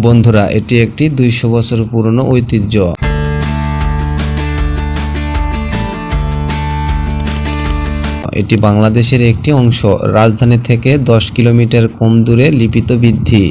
বন্ধুরা, এটি একটি দুইশো বছর পুরনো ঐতিহ্য। এটি বাংলাদেশের একটি অংশ। রাজধানী থেকে দশ কিলোমিটার কম দূরে লিপিত বৃদ্ধি।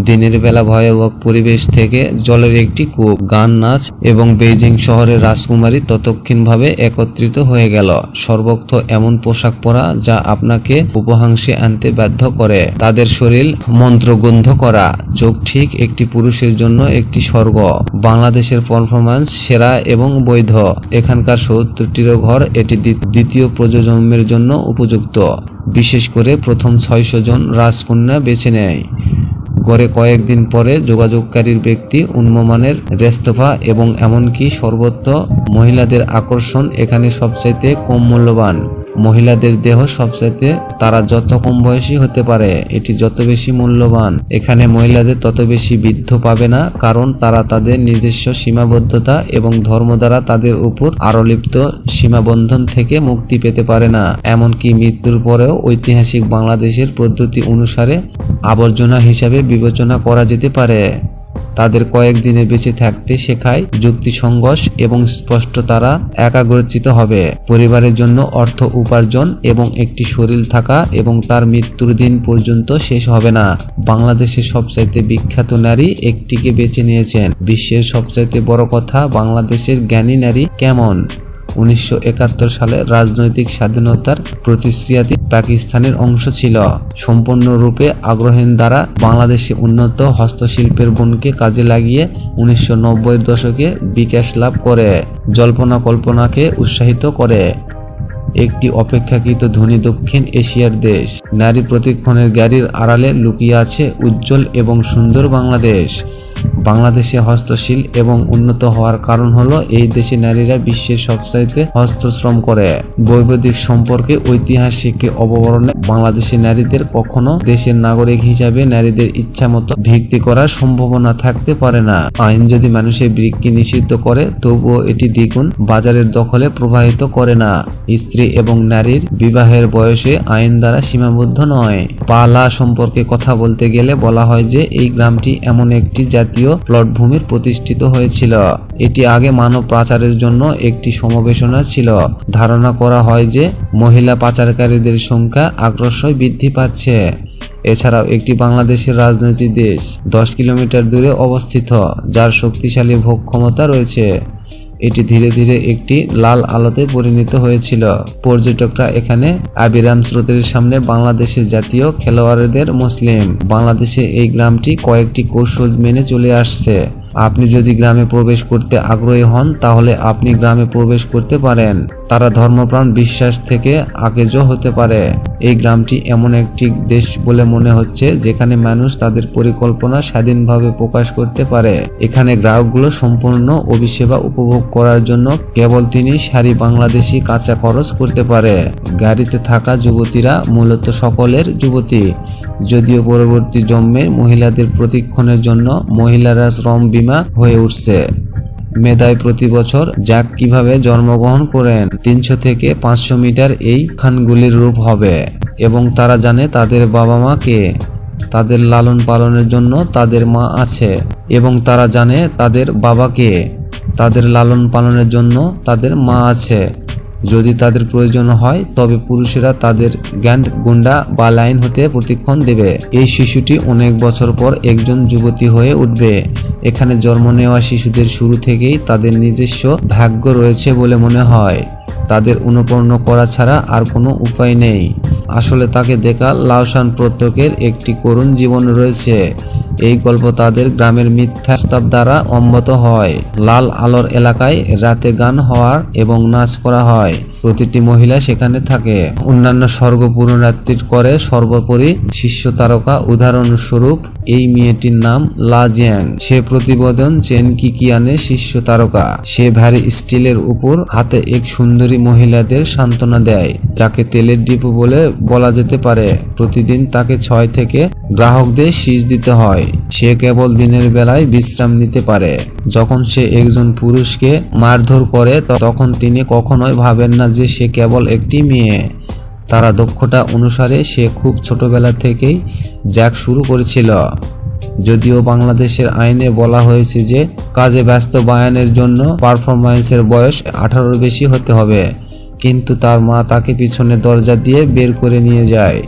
দিনের বেলা ভয়াবহ পরিবেশ থেকে জলের একটি কূপ, গান, নাচ এবং বেইজিং শহরের রাজকুমারী ততক্ষণভাবে একত্রিত হয়ে গেল। সর্বক্ত এমন পোশাক পরা যা আপনাকে উপহাংসে আনতে বাধ্য করে। তাদের শরীর মন্ত্রগন্ধ করা, যোগ ঠিক একটি পুরুষের জন্য একটি স্বর্গ। বাংলাদেশের পারফরম্যান্স সেরা এবং বৈধ। এখানকার সত্তরটিরও ঘর এটি দ্বি- দ্বিতীয় প্রজন্মের জন্য উপযুক্ত। বিশেষ করে প্রথম ছয়শো জন রাজকন্যা বেছে নেয়। গড়ে কয়েকদিন পরে যোগাযোগকারীর ব্যক্তি উন্মমানের রেস্তফা এবং এমনকি সর্বত্র মহিলাদের আকর্ষণ এখানে সবচাইতে কম মূল্যবান। মহিলাদের দেহ সবচাইতে তারা যত কম বয়সী হতে পারে, এটি যত বেশি মূল্যবান। এখানে মহিলাদের তত বেশি বৃদ্ধ পাবে না, কারণ তারা তাদের নিজস্ব সীমাবদ্ধতা এবং ধর্ম দ্বারা তাদের উপর আরোলিপ্ত সীমাবন্ধন থেকে মুক্তি পেতে পারে না। এমনকি মৃত্যুর পরেও ঐতিহাসিক বাংলাদেশের পদ্ধতি অনুসারে আবর্জনা হিসাবে বিবেচনা করা যেতে পারে। তাদের কয়েকদিনে বেঁচে থাকতে শেখায় যুক্তি সংঘর্ষ এবং স্পষ্ট তারা একাগ্রচিত হবে। পরিবারের জন্য অর্থ উপার্জন এবং একটি শরীর থাকা এবং তার মৃত্যুর দিন পর্যন্ত শেষ হবে না। বাংলাদেশের সবচাইতে বিখ্যাত নারী একটিকে বেছে নিয়েছেন। বিশ্বের সবচাইতে বড় কথা বাংলাদেশের জ্ঞানী নারী কেমন? উনিশশো একাত্তর সালে রাজনৈতিক স্বাধীনতার প্রতিশ্রুতি পাকিস্তানের অংশ ছিল। সম্পূর্ণরূপে আগ্রহের দ্বারা বাংলাদেশে উন্নত হস্তশিল্পের বনকে কাজে লাগিয়ে উনিশশো নব্বই দশকে বিকাশ লাভ করে, জল্পনা কল্পনাকে উৎসাহিত করে। একটি অপেক্ষাকৃত ধনী দক্ষিণ এশিয়ার দেশ। নারী প্রতিক্ষণের গাড়ির আড়ালে লুকিয়ে আছে উজ্জ্বল এবং সুন্দর বাংলাদেশ। বাংলাদেশে হস্তশীল এবং উন্নত হওয়ার কারণ হলো, এই দেশে নারীরা বিশ্বের সবচাইতে হস্তশ্রম করে। বৈবাহিক সম্পর্কে ঐতিহাসিক অববরণে বাংলাদেশি নারীদের কখনো দেশের নাগরিক হিসাবে নারীদের ইচ্ছা মতো ভিত্তি করার সম্ভাবনা থাকতে পারে না। আইন যদি মানুষের বৃক্কি নিষিদ্ধ করে, তবুও এটি দ্বিগুণ বাজারের দখলে প্রবাহিত করে না। স্ত্রী এবং নারীর বিবাহের বয়সে আইন দ্বারা সীমাবদ্ধ নয়। পালা সম্পর্কে কথা বলতে গেলে বলা হয় যে, এই গ্রামটি এমন একটি জাতীয় প্লটভূমির প্রতিষ্ঠিত হয়েছিল। এটি আগে মানব পাচারের জন্য একটি সমাবেশনা ছিল। ধারণা করা হয় যে, মহিলা পাচারকারীদের সংখ্যা আগ্রসয় বৃদ্ধি পাচ্ছে। এছাড়াও একটি বাংলাদেশের রাজনৈতিক দেশ, দশ কিলোমিটার দূরে অবস্থিত, যার শক্তিশালী ভোগ ক্ষমতা রয়েছে। এটি ধীরে ধীরে একটি লাল আলোতে পরিণত হয়েছিল। পর্যটকরা এখানে আবিরাম স্রোতের সামনে বাংলাদেশের জাতীয় খেলোয়াড়দের মুসলিম। বাংলাদেশে এই গ্রামটি কয়েকটি কৌশল মেনে চলে আসছে। আপনি যদি গ্রামে প্রবেশ করতে আগ্রহী হন, তাহলে আপনি গ্রামে প্রবেশ করতে পারেন। তারা ধর্মপ্রাণ বিশ্বাস থেকে আগেজ হতে পারে। এই গ্রামটি এমন একটি দেশ বলে মনে হচ্ছে, যেখানে মানুষ তাদের পরিকল্পনা স্বাধীনভাবে প্রকাশ করতে পারে। এখানে গ্রাহকগুলো সম্পূর্ণ অভিসেবা উপভোগ করার জন্য কেবল তিনি সারি বাংলাদেশি কাঁচা খরচ করতে পারে। গাড়িতে থাকা যুবতীরা মূলত সকলের যুবতী। যদিও পরবর্তী জন্মে মহিলাদের প্রতিক্ষণের জন্য মহিলারা শ্রম বিমা হয়ে উঠছে। মেধায় প্রতি বছর যাক কীভাবে জন্মগ্রহণ করেন? তিনশো থেকে পাঁচশো মিটার এই খানগুলির রূপ হবে এবং তারা জানে তাদের বাবা মা কে। তাদের লালন পালনের জন্য তাদের মা আছে এবং তারা জানে তাদের বাবাকে তাদের লালন পালনের জন্য তাদের মা আছে। যদি তাদের প্রয়োজন হয়, তবে পুরুষেরা তাদের গ্যান্ড গুন্ডা বা লাইন হতে প্রতিক্ষণ দেবে। এই শিশুটি অনেক বছর পর একজন যুবতী হয়ে উঠবে। এখানে জন্ম নেওয়া শিশুদের শুরু থেকেই তাদের নিজস্ব ভাগ্য রয়েছে বলে মনে হয়। তাদের অনুপর্ণ করা ছাড়া আর কোনো উপায় নেই। আসলে তাকে দেখা লাউসান প্রত্যেকের একটি করুণ জীবন রয়েছে। এই গল্প তাদের গ্রামের মিথ্যা প্রস্তাব দ্বারা অম্বত হয়। লাল আলোর এলাকায় রাতে গান হওয়ার এবং নাচ করা হয়। প্রতিটি মহিলা সেখানে থাকে। অন্যান্য স্বর্গ পুনরাবৃত্তি করে সর্বোপরি শিষ্য তারকা উদাহরণস্বরূপ এই মেয়েটির নাম লা জিয়াং। সে প্রতিবেদন চেন কিকিয়ানের শিষ্য তারকা। সে ভারী স্টিলের উপর হাতে এক সুন্দরী মহিলাদের সান্ত্বনা দেয়, যাকে তেলের ডিপো বলে বলা যেতে পারে। প্রতিদিন তাকে ছয় থেকে গ্রাহকদের শীষ দিতে হয়। সে কেবল দিনের বেলায় বিশ্রাম নিতে পারে। যখন সে একজন পুরুষকে মারধর করে, তখন তিনি কখনোই ভাবেন না যে সে কেবল একটি মেয়ে, তারা দক্ষতা অনুসারে সে খুব ছোটবেলা থেকেই জ্যাক শুরু করেছিল। যদিও বাংলাদেশের আইনে বলা হয়েছে যে কাজে ব্যস্ত বায়ানের জন্য পারফরমেন্সের বয়স আঠারোর বেশি হতে হবে, কিন্তু তার মা তাকে পিছনে দরজা দিয়ে বের করে নিয়ে যায়।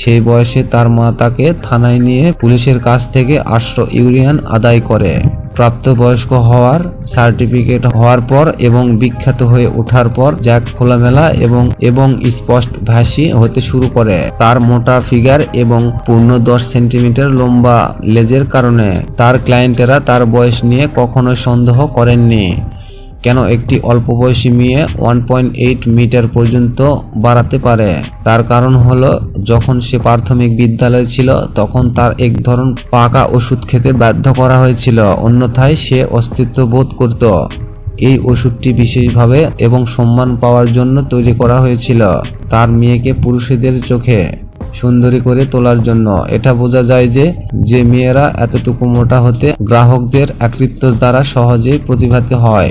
সেই বয়সে তার মা তাকে থানায় নিয়ে পুলিশের কাছ থেকে আটশো ইউরিয়ান আদায় করে। প্রাপ্তবয়স্ক হওয়ার সার্টিফিকেট হওয়ার পর এবং বিখ্যাত হয়ে ওঠার পর জ্যাক খোলামেলা এবং এবং স্পষ্ট ভাষী হতে শুরু করে। তার মোটা ফিগার এবং পূর্ণ দশ সেন্টিমিটার লম্বা লেজের কারণে তার ক্লায়েন্টেরা তার বয়স নিয়ে কখনো সন্দেহ করেননি। কেন একটি অল্প বয়সী মেয়ে ওয়ান পয়েন্ট এইট মিটার পর্যন্ত বাড়াতে পারে? তার কারণ হলো, যখন সে প্রাথমিক বিদ্যালয় ছিল, তখন তার এক ধরন পাকা ওষুধ খেতে বাধ্য করা হয়েছিল, অন্যথায় সে অস্তিত্ব বোধ করত। এই ওষুধটি বিশেষভাবে এবং সম্মান পাওয়ার জন্য তৈরি করা হয়েছিল। তার মেয়েকে পুরুষদের চোখে সুন্দরী করে তোলার জন্য। এটা বোঝা যায় যে যে মেয়েরা এতটুকু মোটা হতে গ্রাহকদের আকৃত্য দ্বারা সহজেই প্রতিভাতি হয়।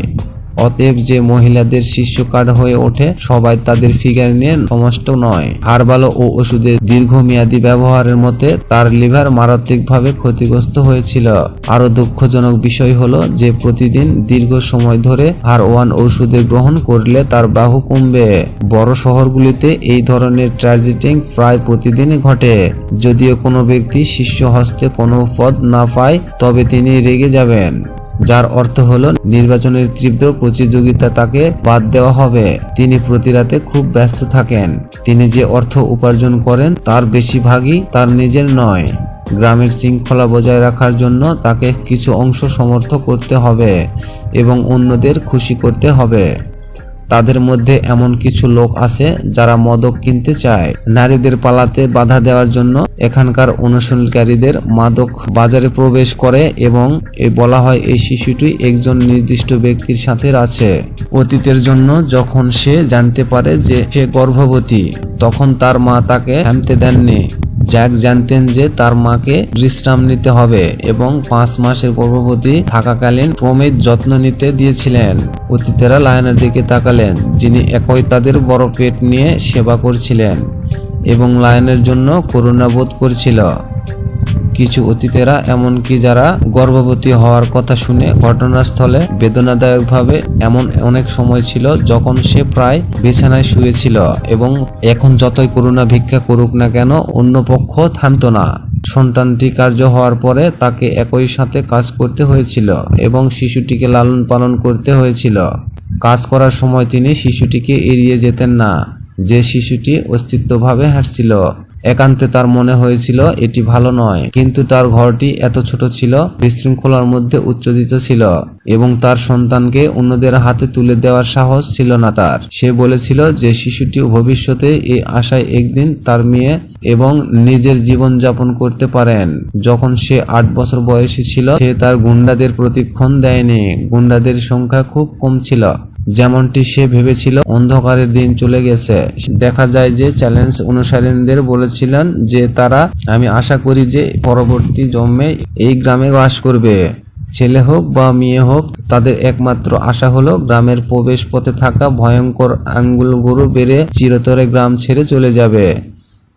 অতএব যে মহিলাদের শীর্ষ কার্ড হয়ে ওঠে, সবাই তাদের ফিগার নিয়ে সমস্ত নয়। হারবালো ও ওষুধের দীর্ঘমেয়াদী ব্যবহারের মতে তার লিভার মারাত্মকভাবে ক্ষতিগ্রস্ত হয়েছিল। আরও দুঃখজনক বিষয় হলো যে প্রতিদিন দীর্ঘ সময় ধরে হার ওয়ান ওষুধের গ্রহণ করলে তার বাহু কমবে। বড় শহরগুলিতে এই ধরনের ট্র্যাজেডিং প্রায় প্রতিদিনই ঘটে। যদিও কোনো ব্যক্তি শিষ্য হস্তে কোনো পদ না পায়, তবে তিনি রেগে যাবেন। যার অর্থ হল নির্বাচনের তীব্র প্রতিযোগিতা তাকে বাদ দেওয়া হবে। তিনি প্রতি রাতে খুব ব্যস্ত থাকেন। তিনি যে অর্থ উপার্জন করেন তার বেশিরভাগই তার নিজের নয়। গ্রামের শৃঙ্খলা বজায় রাখার জন্য তাকে কিছু অংশ সমর্থ করতে হবে এবং অন্যদের খুশি করতে হবে। তাদের মধ্যে এমন কিছু লোক আছে যারা মদক কিনতে চায়। নারীদের পালাতে বাধা দেওয়ার জন্য এখানকার অনুসরণকারীদের মাদক বাজারে প্রবেশ করে এবং বলা হয় এই শিশুটি একজন নির্দিষ্ট ব্যক্তির সাথে আছে। অতীতের জন্য যখন সে জানতে পারে যে সে গর্ভবতী, তখন তার মা তাকে থামতে দেননি। জ্যাক জানতেন যে তার মাকে বিশ্রাম নিতে হবে এবং পাঁচ মাসের গর্ভবতী থাকাকালীন ক্রমিক যত্ন নিতে দিয়েছিলেন। অতীতেরা লায়নের দিকে তাকালেন, যিনি একই তাদের বড় পেট নিয়ে সেবা করছিলেন এবং লায়নের জন্য করুণাবোধ করছিল। কিছু অতীতেরা এমনকি যারা গর্ভবতী হওয়ার কথা শুনে ঘটনাস্থলে বেদনাদায়কভাবে এমন অনেক সময় ছিল যখন সে প্রায় বিছানায় শুয়েছিল এবং এখন যতই করুণা ভিক্ষা করুক না কেন অন্য পক্ষ থামতো না। সন্তানটি কার্য হওয়ার পরে তাকে একই সাথে কাজ করতে হয়েছিল এবং শিশুটিকে লালন পালন করতে হয়েছিল। কাজ করার সময় তিনি শিশুটিকে এড়িয়ে যেতেন না, যে শিশুটি অস্তিত্বভাবে হাঁটছিল। একান্তে তার মনে হয়েছিল, এটি ভালো নয়। কিন্তু তার ঘরটি এত ছোট ছিল, বিশৃঙ্খলার মধ্যে উচ্চদিত ছিল এবং তার সন্তানকে অন্যদের হাতে তুলে দেওয়ার সাহস ছিল না তার। সে বলেছিল যে, শিশুটি ভবিষ্যতে এই আশায় একদিন তার মেয়ে এবং নিজের জীবন যাপন করতে পারেন। যখন সে আট বছর বয়সী ছিল, সে তার গুন্ডাদের প্রতিক্ষণ দেয়নি। গুন্ডাদের সংখ্যা খুব কম ছিল। যেমনটি সে ভেবেছিল, অন্ধকারের দিন চলে গেছে। দেখা যায় যে চ্যালেঞ্জ অনুসারীদের বলেছিলেন যে তারা, আমি আশা করি যে পরবর্তী জন্মে এই গ্রামে বাস করবে। ছেলে হোক বা মেয়ে হোক, তাদের একমাত্র আশা হলো গ্রামের প্রবেশ পথে থাকা ভয়ঙ্কর আঙ্গুল গরু বেড়ে চিরতরে গ্রাম ছেড়ে চলে যাবে।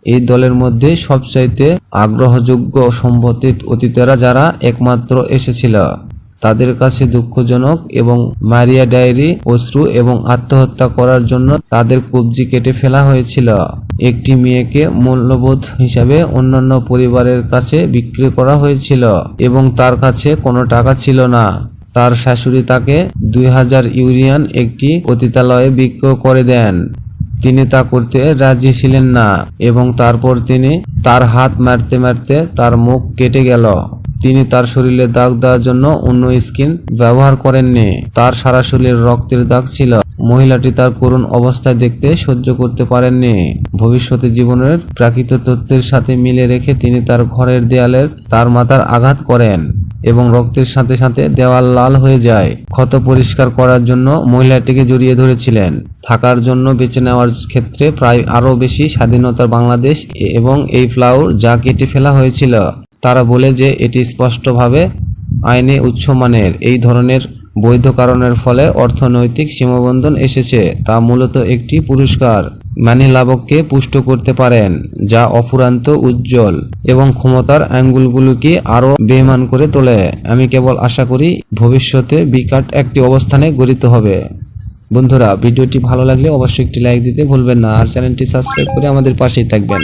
এই দলের মধ্যে সবচাইতে আগ্রহযোগ্য সম্পত্তির অতীতেরা যারা একমাত্র এসেছিল। তাদের কাছে দুঃখজনক এবং মারিয়া ডায়েরি, অশ্রু এবং আত্মহত্যা করার জন্য তাদের কবজি কেটে ফেলা হয়েছিল। একটি মেয়েকে মূল্যবোধ হিসাবে অন্যান্য পরিবারের কাছে বিক্রি করা হয়েছিল এবং তার কাছে কোনো টাকা ছিল না। তার শাশুড়ি তাকে দুই হাজার ইউরিয়ান একটি পতিতালয়ে বিক্রয় করে দেন। তিনি তা করতে রাজি ছিলেন না এবং তারপর তিনি তার হাত মারতে মারতে তার মুখ কেটে গেল। তিনি তার শরীরে দাগ দেওয়ার জন্য অন্য স্কিন ব্যবহার করেননি। তার সারা শরীরে রক্তের দাগ ছিল। মহিলাটি তার করুণ অবস্থায় দেখতে সহ্য করতে পারেননি। ভবিষ্যতে জীবনের প্রাকৃত তত্ত্বের সাথে মিলে রেখে তিনি তার ঘরের দেয়ালের তার মাথার আঘাত করেন এবং রক্তের সাথে সাথে দেওয়াল লাল হয়ে যায়। ক্ষত পরিষ্কার করার জন্য মহিলাটিকে জড়িয়ে ধরেছিলেন। থাকার জন্য বেছে নেওয়ার ক্ষেত্রে প্রায় আরও বেশি স্বাধীনতার বাংলাদেশ এবং এই ফ্লাউর যা কেটে ফেলা হয়েছিল। তারা বলে যে এটি স্পষ্টভাবে আইনে উচ্চমানের এই ধরনের বৈধ কারণের ফলে অর্থনৈতিক সীমাবন্ধন এসেছে, তা মূলত একটি পুরস্কার। মানি লাভককে পুষ্ট করতে পারেন, যা অফুরান্ত, উজ্জ্বল এবং ক্ষমতার অ্যাঙ্গুলগুলোকে আরও বেমান করে তোলে। আমি কেবল আশা করি, ভবিষ্যতে বিকাট একটি অবস্থানে গড়িত হবে। বন্ধুরা, ভিডিওটি ভালো লাগলে অবশ্যই একটি লাইক দিতে ভুলবেন না, আর চ্যানেলটি সাবস্ক্রাইব করে আমাদের পাশেই থাকবেন।